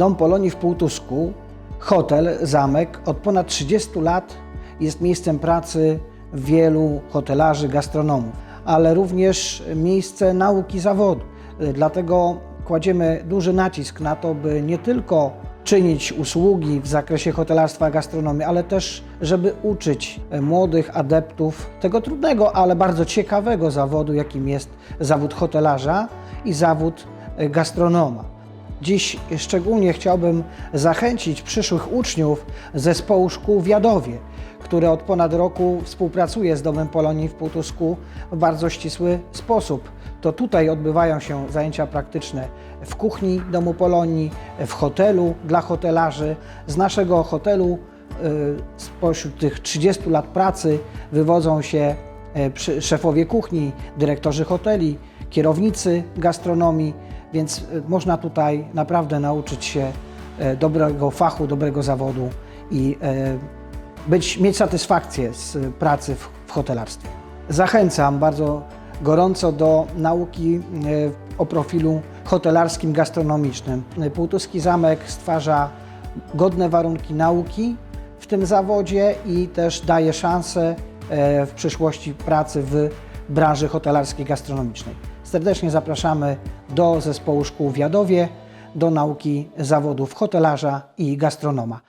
Dom Polonii w Półtusku, hotel, zamek od ponad 30 lat jest miejscem pracy wielu hotelarzy, gastronomów, ale również miejsce nauki zawodu. Dlatego kładziemy duży nacisk na to, by nie tylko czynić usługi w zakresie hotelarstwa, gastronomii, ale też, żeby uczyć młodych adeptów tego trudnego, ale bardzo ciekawego zawodu, jakim jest zawód hotelarza i zawód gastronoma. Dziś szczególnie chciałbym zachęcić przyszłych uczniów zespołu szkół w Jadowie, które od ponad roku współpracuje z Domem Polonii w Półtusku w bardzo ścisły sposób. To tutaj odbywają się zajęcia praktyczne w kuchni Domu Polonii, w hotelu dla hotelarzy. Z naszego hotelu y, spośród tych 30 lat pracy wywodzą się przy- szefowie kuchni, dyrektorzy hoteli, kierownicy gastronomii, więc e, można tutaj naprawdę nauczyć się e, dobrego fachu, dobrego zawodu i e, być, mieć satysfakcję z pracy w, w hotelarstwie. Zachęcam bardzo gorąco do nauki o profilu hotelarskim, gastronomicznym. Półtuski Zamek stwarza godne warunki nauki w tym zawodzie i też daje szansę w przyszłości pracy w branży hotelarskiej, gastronomicznej. Serdecznie zapraszamy do zespołu szkół w Jadowie, do nauki zawodów hotelarza i gastronoma.